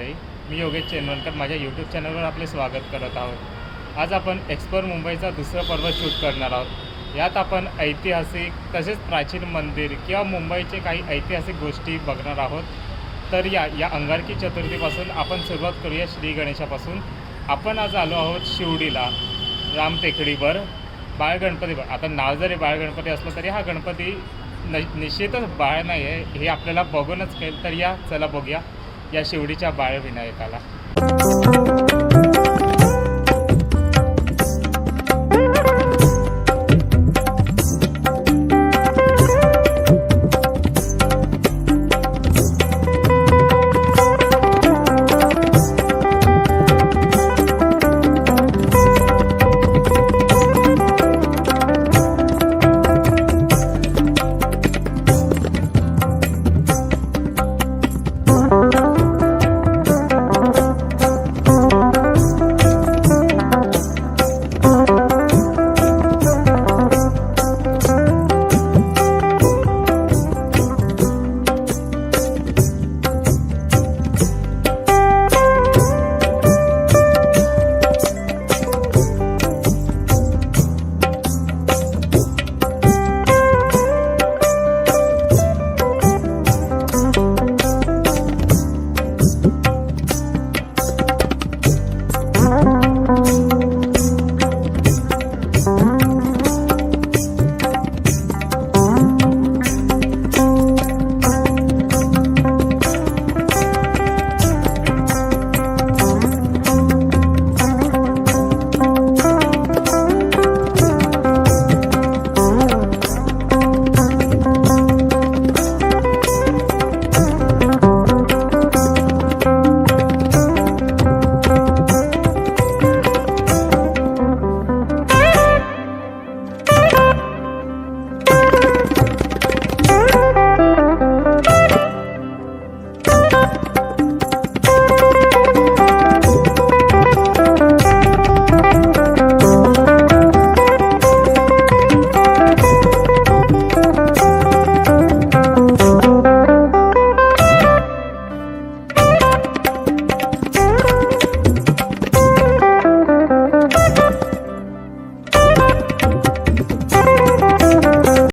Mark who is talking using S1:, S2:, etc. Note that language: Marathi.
S1: माझ्या यूट्यूब चॅनलवर आपले स्वागत करत आहोत. आज आपण एक्सप्लोर मुंबईचा दुसरा पर्व शूट करणार आहोत. यात आपण ऐतिहासिक तसेच प्राचीन मंदिर किंवा मुंबईचे काही ऐतिहासिक गोष्टी बघणार आहोत. तर या या अंगारकी चतुर्थीपासून आपण सुरुवात करूया श्री गणेशापासून. आपण आज आलो आहोत शिवडीला राम टेकडीवर. बाळ आता नाव जरी बाळगणपती असलं तरी हा गणपती न निश्चितच बाळ नाही आहे हे आपल्याला बघूनच कळेल. तर या चला बघूया. या शिवडीच्या बाळविनायकाला.